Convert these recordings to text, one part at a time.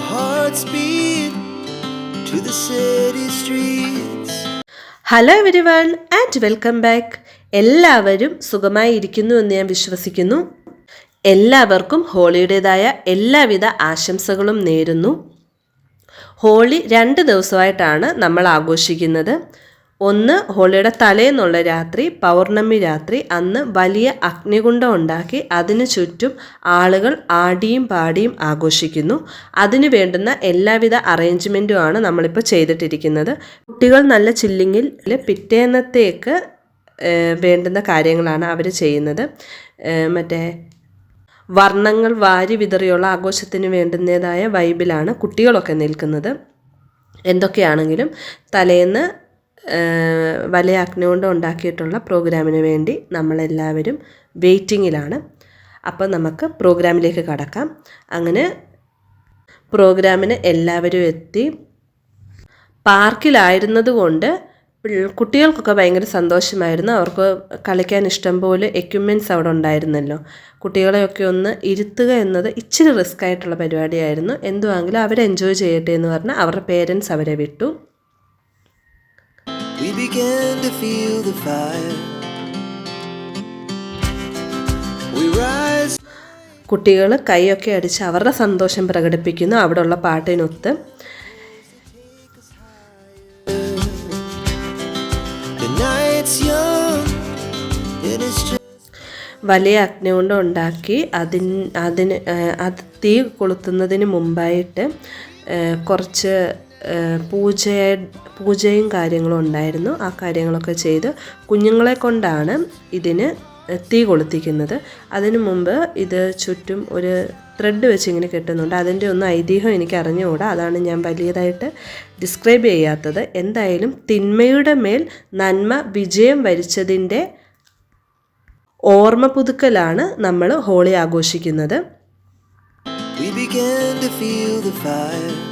Hearts beat to the city streets. Hello everyone and welcome back എല്ലാവരും സുഖമായി ഇരിക്കുന്നു എന്ന് ഞാൻ വിശ്വസിക്കുന്നു. എല്ലാവർക്കും ഹോളിയുടേതായ എല്ലാവിധ ആശംസകളും നേരുന്നു. ഹോളി രണ്ട് ദിവസമായിട്ടാണ് നമ്മൾ ആഘോഷിക്കുന്നത്. ഒന്ന് ഹോളിയുടെ തലേന്നുള്ള രാത്രി പൗർണമി രാത്രി അന്ന് വലിയ അഗ്നികുണ്ഡം ഉണ്ടാക്കി അതിനു ചുറ്റും ആളുകൾ ആടിയും പാടിയും ആഘോഷിക്കുന്നു. അതിനു വേണ്ടുന്ന എല്ലാവിധ അറേഞ്ച്മെന്റുമാണ് നമ്മളിപ്പോൾ ചെയ്തിട്ടിരിക്കുന്നത്. കുട്ടികൾ നല്ല ചില്ലിങ്ങിൽ പിറ്റേന്നത്തേക്ക് വേണ്ടുന്ന കാര്യങ്ങളാണ് അവർ ചെയ്യുന്നത്. മറ്റേ വർണങ്ങൾ വാരി വിതറിയുള്ള ആഘോഷത്തിന് വേണ്ടുന്നതായ വൈബിലാണ് കുട്ടികളൊക്കെ നിൽക്കുന്നത്. എന്തൊക്കെയാണെങ്കിലും തലേന്ന് ഏഹ്, വലിയ അഗ്നി കൊണ്ട് ഉണ്ടാക്കിയിട്ടുള്ള പ്രോഗ്രാമിന് വേണ്ടി നമ്മളെല്ലാവരും വെയിറ്റിങ്ങിലാണ്. അപ്പോൾ നമുക്ക് പ്രോഗ്രാമിലേക്ക് കടക്കാം. അങ്ങനെ പ്രോഗ്രാമിന് എല്ലാവരും എത്തി. പാർക്കിലായിരുന്നത് കൊണ്ട് കുട്ടികൾക്കൊക്കെ ഭയങ്കര സന്തോഷമായിരുന്നു. അവർക്ക് കളിക്കാൻ ഇഷ്ടം പോലെ എക്യുപ്മെന്റ്സ് അവിടെ ഉണ്ടായിരുന്നല്ലോ. കുട്ടികളെയൊക്കെ ഒന്ന് ഇരുത്തുക എന്നത് ഇച്ചിരി റിസ്ക് ആയിട്ടുള്ള പരിപാടിയായിരുന്നു. എന്തുവാങ്കിലും അവർ എൻജോയ് ചെയ്യട്ടെ എന്ന് പറഞ്ഞ് അവരുടെ പേരൻസ് അവരെ വിട്ടു. We began to feel the fire. We rise. കുട്ടികൾ കൈയൊക്കെ അടിച്ച് അവരുടെ സന്തോഷം പ്രകടിപ്പിക്കുന്നു അവിടെയുള്ള പാട്ടിനൊത്ത്. വലിയ അഗ്നി കൊണ്ട് ഉണ്ടാക്കി അതിന് അതിന് അത് തീ കൊളുത്തുന്നതിന് മുമ്പായിട്ട് കുറച്ച് പൂജ പൂജയും കാര്യങ്ങളും ഉണ്ടായിരുന്നു. ആ കാര്യങ്ങളൊക്കെ ചെയ്ത് കുഞ്ഞുങ്ങളെ കൊണ്ടാണ് ഇതിന് തീ കൊളുത്തിക്കുന്നത്. അതിനു മുമ്പ് ഇത് ചുറ്റും ഒരു ത്രെഡ് വെച്ച് ഇങ്ങനെ കെട്ടുന്നുണ്ട്. അതിന്റെ ഒന്നും ഐതിഹ്യം എനിക്ക് അറിഞ്ഞുകൂടാ. അതാണ് ഞാൻ വലിയതായിട്ട് ഡിസ്ക്രൈബ് ചെയ്യാത്തത്. എന്തായാലും തിന്മയുടെ മേൽ നന്മ വിജയം വരിച്ചതിന്റെ ഓർമ്മ പുതുക്കലാണ് നമ്മൾ ഹോളി ആഘോഷിക്കുന്നത്. We began to feel the fire.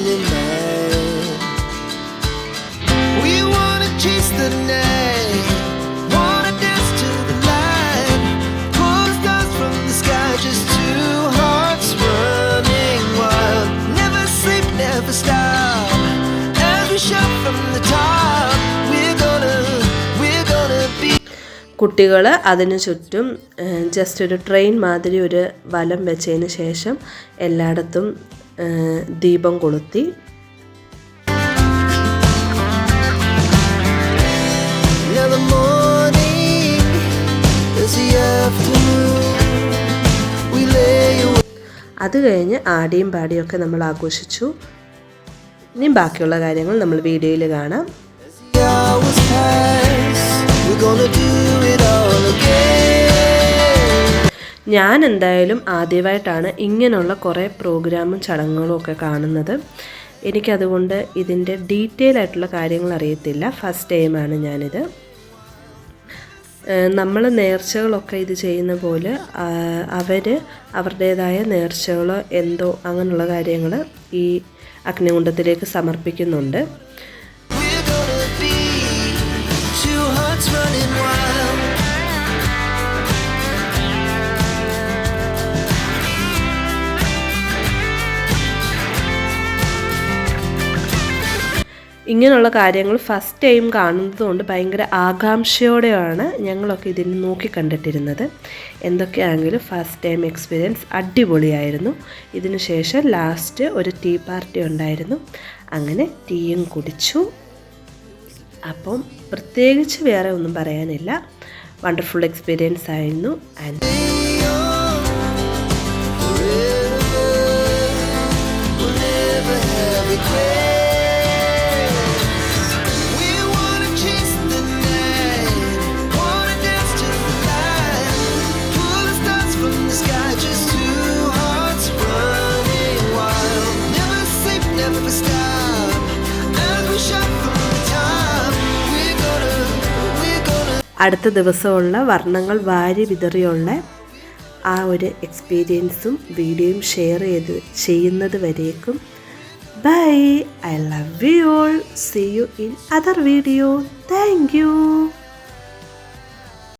കുട്ടികൾ അതിനു ചുറ്റും ജസ്റ്റ് ഒരു ട്രെയിൻ മാതിരി ഒരു വലം വെച്ചതിന് ശേഷം എല്ലായിടത്തും ദീപം കൊളുത്തി. അത് കഴിഞ്ഞ് ആടിയും പാടിയൊക്കെ നമ്മൾ ആഘോഷിച്ചു. ഇനി ബാക്കിയുള്ള കാര്യങ്ങൾ നമ്മൾ വീഡിയോയിൽ കാണാം. ഞാൻ എന്തായാലും ആദ്യമായിട്ടാണ് ഇങ്ങനെയുള്ള കുറേ പ്രോഗ്രാമും ചടങ്ങുകളും ഒക്കെ കാണുന്നത്. എനിക്കതുകൊണ്ട് ഇതിന്റെ ഡീറ്റെയിൽ ആയിട്ടുള്ള കാര്യങ്ങൾ അറിയത്തില്ല. ഫസ്റ്റ് ടൈമാണ് ഞാനിത്. നമ്മൾ നേർച്ചകളൊക്കെ ഇത് ചെയ്യുന്ന പോലെ അവർ അവരുടേതായ നേർച്ചകളോ എന്തോ അങ്ങനെയുള്ള കാര്യങ്ങൾ ഈ അഗ്നികുണ്ഡത്തിലേക്ക് സമർപ്പിക്കുന്നുണ്ട്. ഇങ്ങനെയുള്ള കാര്യങ്ങൾ ഫസ്റ്റ് ടൈം കാണുന്നതുകൊണ്ട് ഭയങ്കര ആകാംക്ഷയോടെയാണ് ഞങ്ങളൊക്കെ ഇതിന് നോക്കി കണ്ടിട്ടിരുന്നത്. എന്തൊക്കെയാണെങ്കിലും ഫസ്റ്റ് ടൈം എക്സ്പീരിയൻസ് അടിപൊളിയായിരുന്നു. ഇതിനുശേഷം ലാസ്റ്റ് ഒരു ടീ പാർട്ടി ഉണ്ടായിരുന്നു. അങ്ങനെ ടീയും കുടിച്ചു. അപ്പം പ്രത്യേകിച്ച് വേറെ ഒന്നും പറയാനില്ല. വണ്ടർഫുൾ എക്സ്പീരിയൻസ് ആയിരുന്നു. ആൻഡ് അടുത്ത ദിവസമുള്ള വർണങ്ങൾ വാരി വിതറിയുള്ള ആ ഒരു എക്സ്പീരിയൻസും വീഡിയോയും ഷെയർ ചെയ്ത് ചെയ്യുന്നത് വരേക്കും. Bye I love you all see you in other video thank you